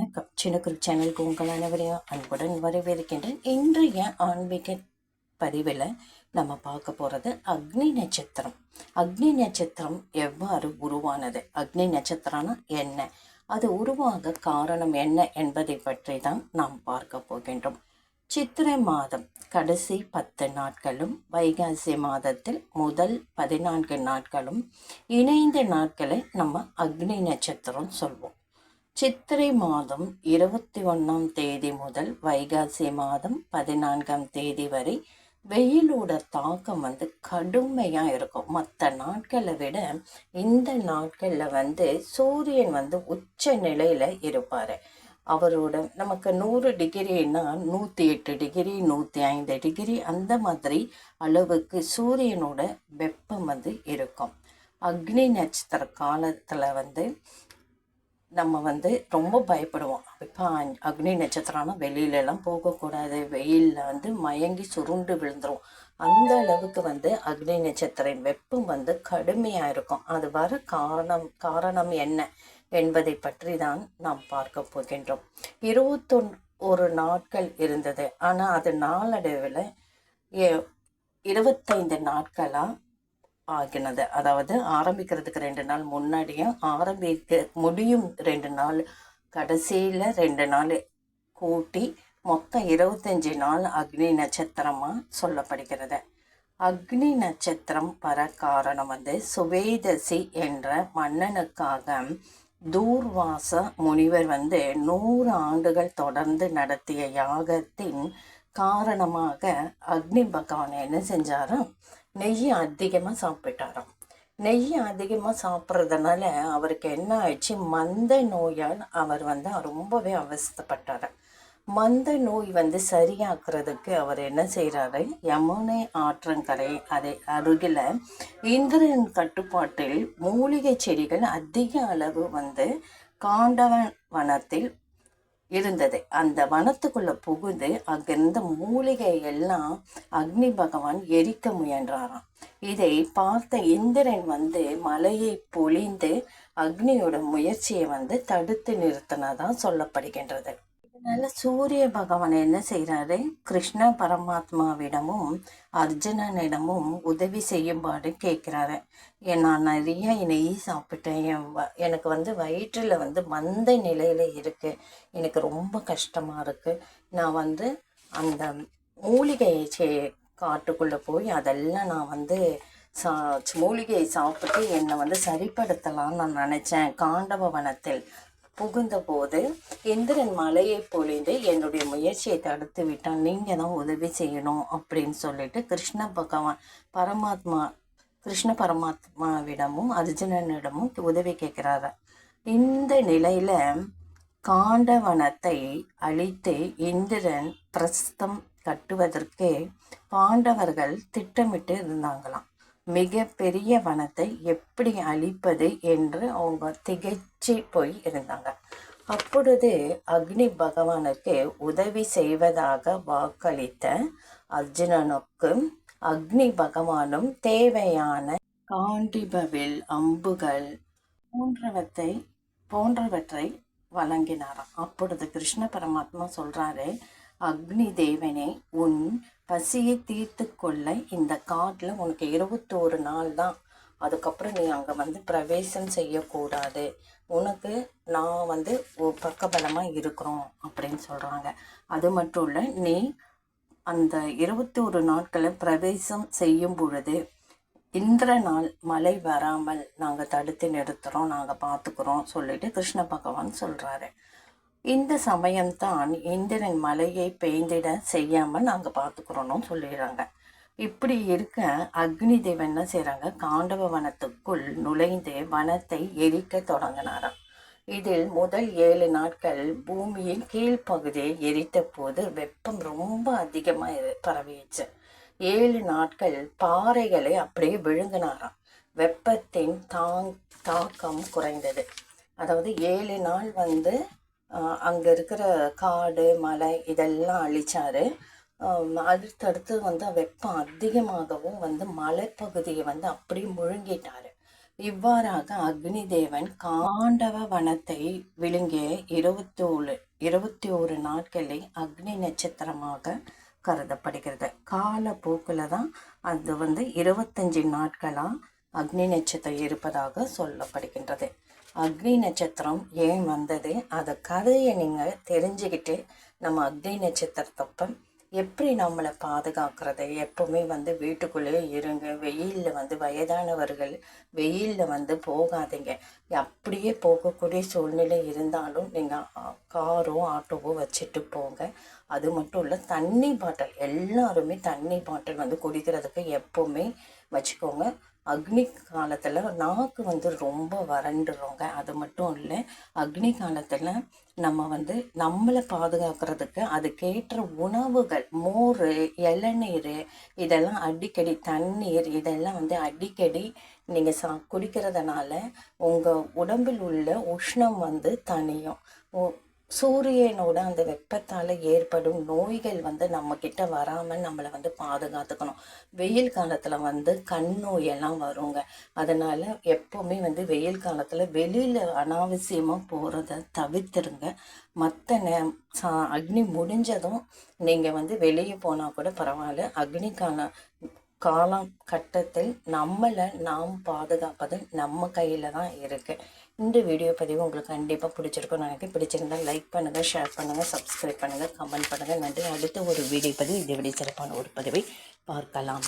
வணக்கம். சின்னக்குரு சேனலுக்கு உங்கள் அனைவரையும் அன்புடன் வரவேற்கின்றேன். இன்றைய ஆன்மீக பதிவில் நம்ம பார்க்க போகிறது அக்னி நட்சத்திரம். அக்னி நட்சத்திரம் எவ்வாறு உருவானது? அக்னி நட்சத்திரம்னா என்ன? அது உருவாக காரணம் என்ன என்பதை பற்றி தான் நாம் பார்க்க போகின்றோம். சித்திரை மாதம் கடைசி பத்து நாட்களும் வைகாசி மாதத்தில் முதல் பதினான்கு நாட்களும் இணைந்த நாட்களை நம்ம அக்னி நட்சத்திரம் சொல்வோம். சித்திரை மாதம் இருபத்தி ஒன்றாம் தேதி முதல் வைகாசி மாதம் பதினான்காம் தேதி வரை வெயிலோட தாக்கம் வந்து கடுமையாக இருக்கும். மற்ற நாட்களை விட இந்த நாட்களில் வந்து சூரியன் வந்து உச்ச நிலையில் இருப்பார். அவரோட நமக்கு நூறு டிகிரின்னா நூற்றி எட்டு டிகிரி நூற்றி ஐந்து டிகிரி அந்த மாதிரி அளவுக்கு சூரியனோட வெப்பம் வந்து இருக்கும். அக்னி நட்சத்திர காலத்தில் வந்து நம்ம வந்து ரொம்ப பயப்படுவோம். இப்போ அக்னி நட்சத்திரம்னா வெளியிலலாம் போகக்கூடாது. வெயிலில் வந்து மயங்கி சுருண்டு விழுந்துரும். அந்த அளவுக்கு வந்து அக்னி நட்சத்திரம் வெப்பம் வந்து கடுமையாக இருக்கும். அது வர காரணம் காரணம் என்ன என்பதை பற்றி தான் நாம் பார்க்க போகின்றோம். இருபத்தொன் ஒரு நாட்கள் இருந்தது. ஆனால் அது நாளடைவில் இருபத்தைந்து நாட்களாக ஆகினது. அதாவது ஆரம்பிக்கிறதுக்கு ரெண்டு நாள் முன்னாடியும் ஆரம்பிக்க முடியும் ரெண்டு நாள் கடைசியில் ரெண்டு நாள் கூட்டி மொத்தம் இருபத்தஞ்சி நாள் அக்னி நட்சத்திரமாக சொல்லப்படுகிறது. அக்னி நட்சத்திரம் வர காரணம் வந்து சுவேதசி என்ற மன்னனுக்காக தூர்வாச முனிவர் வந்து நூறு ஆண்டுகள் தொடர்ந்து நடத்திய யாகத்தின் காரணமாக அக்னி பகவான் என்ன செஞ்சாரோ? நெய் அதிகமாக சாப்பிட்டாராம். நெய் அதிகமாக சாப்பிட்றதுனால அவருக்கு என்ன ஆயிடுச்சு? மந்த நோயால் அவர் வந்து ரொம்பவே அவஸ்தப்பட்டார். மந்த நோய் வந்து சரியாக்குறதுக்கு அவர் என்ன செய்கிறாரு யமுனை ஆற்றங்கரை அதை அருகில் இந்திரன் கட்டுப்பாட்டில் மூலிகை செடிகள் அதிக அளவு வந்து காண்டவன் வனத்தில் இருந்தது. அந்த வனத்துக்குள்ளே புகுந்து அங்கிருந்த மூலிகை எல்லாம் அக்னி பகவான் எரிக்க முயன்றாராம். இதை பார்த்த இந்திரன் வந்து மலையை பொழிந்து அக்னியோட முயற்சியை வந்து தடுத்து நிறுத்தினதான் சொல்லப்படுகின்றது. அதனால சூரிய பகவான் என்ன செய்கிறாரு கிருஷ்ண பரமாத்மாவிடமும் அர்ஜுனனிடமும் உதவி செய்யும்பாடு கேட்குறாரு. நான் நிறைய நெய் சாப்பிட்டேன். என் எனக்கு வந்து வயிற்றில் வந்து மந்த நிலையில் இருக்குது எனக்கு ரொம்ப கஷ்டமாக இருக்குது நான் வந்து அந்த மூலிகையை சே காட்டுக்குள்ளே போய் அதெல்லாம் நான் வந்து சா மூலிகையை சாப்பிட்டு என்னை வந்து சரிப்படுத்தலாம்னு நான் நினச்சேன். காண்டவ வனத்தில் புகுந்தபோது இந்திரன் மலையை பொழிந்து என்னுடைய முயற்சியை தடுத்து விட்டான். நீங்கள் தான் உதவி செய்யணும் அப்படின்னு சொல்லிட்டு கிருஷ்ண பகவான் பரமாத்மா கிருஷ்ண பரமாத்மாவிடமும் அர்ஜுனனிடமும் உதவி கேட்குறாரு. இந்த நிலையில் காண்டவனத்தை அழித்து இந்திரன் பிரஸ்தம் கட்டுவதற்கு பாண்டவர்கள் திட்டமிட்டு இருந்தாங்களாம். மிக பெரிய வனத்தை எப்படி அழிப்பது என்று அவங்க திகைச்சு போய் இருந்தாங்க. அப்பொழுது அக்னி பகவானுக்கு உதவி செய்வதாக வாக்களித்த அர்ஜுனனுக்கு அக்னி பகவானும் தேவையான காண்டிபவில் அம்புகள் போன்றவற்றை போன்றவற்றை வழங்கினாராம். அப்பொழுது கிருஷ்ண பரமாத்மா சொல்றாரு அக்னி தேவனே உன் பசியை தீர்த்து கொள்ள இந்த காட்டில் உனக்கு இருபத்தோரு நாள் தான். அதுக்கப்புறம் நீ அங்கே வந்து பிரவேசம் செய்யக்கூடாது. உனக்கு நான் வந்து பக்கபலமாக இருக்கிறோம் அப்படின்னு சொல்கிறாங்க அது மட்டும் இல்லை நீ அந்த இருபத்தோரு நாட்களை பிரவேசம் செய்யும் பொழுது இந்திர நாள் மழை வராமல் நாங்கள் தடுத்து நிறுத்துகிறோம் நாங்கள் பார்த்துக்குறோம் சொல்லிட்டு கிருஷ்ண பகவான் சொல்கிறாரு இந்த சமயம்தான் இந்திரன் மலையை பெய்ந்திட செய்யாமல் நாங்கள் பார்த்துக்கிறோன்னு சொல்லிடுறாங்க. இப்படி இருக்க அக்னி தேவன் என்ன செய்கிறாங்க காண்டவ வனத்துக்குள் நுழைந்து வனத்தை எரிக்க தொடங்கினாராம். இதில் முதல் ஏழு நாட்கள் பூமியின் கீழ்ப்பகுதியை எரித்த போது வெப்பம் ரொம்ப அதிகமாக பரவிடுச்சு. ஏழு நாட்கள் பாறைகளை அப்படியே விழுங்கினாராம். வெப்பத்தின் தாங் தாக்கம் குறைந்தது. அதாவது ஏழு நாள் வந்து அங்கே இருக்கிற காடு மலை இதெல்லாம் அழிச்சார். அடுத்தடுத்து வந்து வெப்பம் அதிகமாகவும் வந்து மலைப்பகுதியை வந்து அப்படியே முழுங்கிட்டார். இவ்வாறாக அக்னி தேவன் காண்டவ வனத்தை விழுங்கிய இருபத்தோழு இருபத்தி ஒரு நாட்களை அக்னி நட்சத்திரமாக கருதப்படுகிறது. காலப்போக்கில் தான் அது வந்து இருபத்தஞ்சி நாட்களாக அக்னி நட்சத்திரம் இருப்பதாக சொல்லப்படுகின்றது. அக்னி நட்சத்திரம் ஏன் வந்தது? அதை கதையை நீங்கள் தெரிஞ்சுக்கிட்டு நம்ம அக்னி நட்சத்திரத்தப்ப எப்படி நம்மளை பாதுகாக்கிறது? எப்பவுமே வந்து வீட்டுக்குள்ளேயே இருங்க. வெயிலில் வந்து வயதானவர்கள் வெயிலில் வந்து போகாதீங்க. அப்படியே போகக்கூடிய சூழ்நிலை இருந்தாலும் நீங்கள் காரோ ஆட்டோவோ வச்சுட்டு போங்க. அது மட்டும் இல்லை தண்ணி பாட்டில். எல்லாருமே தண்ணி பாட்டில் வந்து குடிக்கிறதுக்கு எப்போவுமே வச்சுக்கோங்க. அக்னி காலத்தில் நாக்கு வந்து ரொம்ப வறண்டுறோங்க அது மட்டும் இல்லை அக்னி காலத்தில் நம்ம வந்து நம்மளை பாதுகாக்கிறதுக்கு அதுக்கேற்ற உணவுகள் மோர் இளநீர் இதெல்லாம் அடிக்கடி தண்ணீர் இதெல்லாம் வந்து அடிக்கடி நீங்கள் சா குடிக்கிறதுனால உங்கள் உடம்பில் உள்ள உஷ்ணம் வந்து தனியும் சூரியனோட அந்த வெப்பத்தால் ஏற்படும் நோய்கள் வந்து நம்மக்கிட்ட வராமல் நம்மளை வந்து பாதுகாத்துக்கணும். வெயில் காலத்தில் வந்து கண் நோயெல்லாம் வருங்க. அதனால் எப்போவுமே வந்து வெயில் காலத்தில் வெளியில் அனாவசியமாக போகிறத தவிர்த்துருங்க. மற்ற நே சா அக்னி முடிஞ்சதும் நீங்கள் வந்து வெளியே போனால் கூட பரவாயில்ல. அக்னி காலம் காலம் கட்டத்தில் நம்மளை நாம் பாதுகாப்பது நம்ம கையில் தான் இருக்குது இந்த வீடியோ பதிவு உங்களுக்கு கண்டிப்பாக பிடிச்சிருக்கும் நினைக்கிறேன். பிடிச்சிருந்தால் லைக் பண்ணுங்கள் ஷேர் பண்ணுங்கள் சப்ஸ்கிரைப் பண்ணுங்கள் கமெண்ட் பண்ணுங்கள் நன்றி. அடுத்த ஒரு வீடியோ பதிவு இதை விட சிறப்பான ஒரு பதிவை பார்க்கலாம்.